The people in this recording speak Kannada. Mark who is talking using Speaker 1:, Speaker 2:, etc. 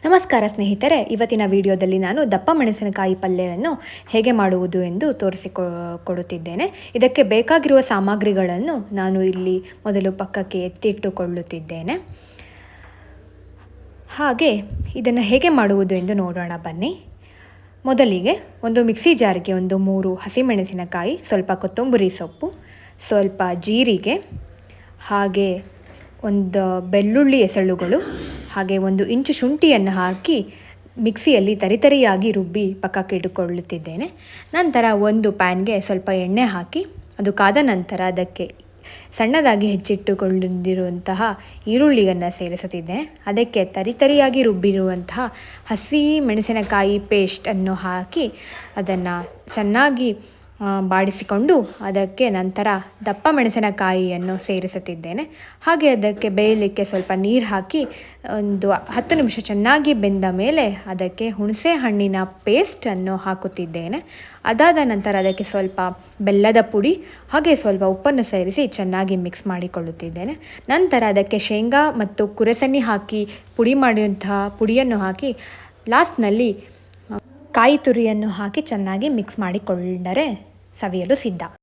Speaker 1: ನಮಸ್ಕಾರ ಸ್ನೇಹಿತರೆ, ಇವತ್ತಿನ ವಿಡಿಯೋದಲ್ಲಿ ನಾನು ದಪ್ಪ ಮೆಣಸಿನಕಾಯಿ ಪಲ್ಯವನ್ನು ಹೇಗೆ ಮಾಡುವುದು ಎಂದು ತೋರಿಸಿಕೊ ಕೊಡುತ್ತಿದ್ದೇನೆ ಇದಕ್ಕೆ ಬೇಕಾಗಿರುವ ಸಾಮಗ್ರಿಗಳನ್ನು ನಾನು ಇಲ್ಲಿ ಮೊದಲು ಪಕ್ಕಕ್ಕೆ ಎತ್ತಿಟ್ಟುಕೊಳ್ಳುತ್ತಿದ್ದೇನೆ. ಹಾಗೆ ಇದನ್ನು ಹೇಗೆ ಮಾಡುವುದು ಎಂದು ನೋಡೋಣ ಬನ್ನಿ. ಮೊದಲಿಗೆ ಒಂದು ಮಿಕ್ಸಿ ಜಾರಿಗೆ ಒಂದು ಮೂರು ಹಸಿಮೆಣಸಿನಕಾಯಿ, ಸ್ವಲ್ಪ ಕೊತ್ತಂಬರಿ ಸೊಪ್ಪು, ಸ್ವಲ್ಪ ಜೀರಿಗೆ, ಹಾಗೆ ಒಂದು ಬೆಳ್ಳುಳ್ಳಿ ಎಸಳುಗಳು ಹಾಗೆ ಒಂದು ಇಂಚು ಶುಂಠಿಯನ್ನು ಹಾಕಿ ಮಿಕ್ಸಿಯಲ್ಲಿ ತರಿತರಿಯಾಗಿ ರುಬ್ಬಿ ಪಕ್ಕಕ್ಕೆ ಇಟ್ಟುಕೊಳ್ಳುತ್ತಿದ್ದೇನೆ. ನಂತರ ಒಂದು ಪ್ಯಾನ್ಗೆ ಸ್ವಲ್ಪ ಎಣ್ಣೆ ಹಾಕಿ, ಅದು ಕಾದ ನಂತರ ಅದಕ್ಕೆ ಸಣ್ಣದಾಗಿ ಹೆಚ್ಚಿಟ್ಟುಕೊಂಡಿರುವಂತಹ ಈರುಳ್ಳಿಯನ್ನು ಸೇರಿಸುತ್ತಿದ್ದೇನೆ. ಅದಕ್ಕೆ ತರಿತರಿಯಾಗಿ ರುಬ್ಬಿರುವಂತಹ ಹಸಿ ಮೆಣಸಿನಕಾಯಿ ಪೇಸ್ಟನ್ನು ಹಾಕಿ ಅದನ್ನು ಚೆನ್ನಾಗಿ ಬಾಡಿಸಿಕೊಂಡು ಅದಕ್ಕೆ ನಂತರ ದಪ್ಪ ಮೆಣಸಿನಕಾಯಿಯನ್ನು ಸೇರಿಸುತ್ತಿದ್ದೇನೆ. ಹಾಗೆ ಅದಕ್ಕೆ ಬೇಯಲಿಕ್ಕೆ ಸ್ವಲ್ಪ ನೀರು ಹಾಕಿ ಒಂದು ಹತ್ತು ನಿಮಿಷ ಚೆನ್ನಾಗಿ ಬೆಂದ ಮೇಲೆ ಅದಕ್ಕೆ ಹುಣಸೆ ಹಣ್ಣಿನ ಪೇಸ್ಟನ್ನು ಹಾಕುತ್ತಿದ್ದೇನೆ. ಅದಾದ ನಂತರ ಅದಕ್ಕೆ ಸ್ವಲ್ಪ ಬೆಲ್ಲದ ಪುಡಿ, ಹಾಗೆ ಸ್ವಲ್ಪ ಉಪ್ಪನ್ನು ಸೇರಿಸಿ ಚೆನ್ನಾಗಿ ಮಿಕ್ಸ್ ಮಾಡಿಕೊಳ್ಳುತ್ತಿದ್ದೇನೆ. ನಂತರ ಅದಕ್ಕೆ ಶೇಂಗಾ ಮತ್ತು ಕುರಸನ್ನಿ ಹಾಕಿ ಪುಡಿ ಮಾಡಿದಂತಹ ಪುಡಿಯನ್ನು ಹಾಕಿ ಲಾಸ್ಟ್ನಲ್ಲಿ ಕಾಯಿ ತುರಿಯನ್ನು ಹಾಕಿ ಚೆನ್ನಾಗಿ ಮಿಕ್ಸ್ ಮಾಡಿಕೊಂಡರೆ saverlo సిద్ధ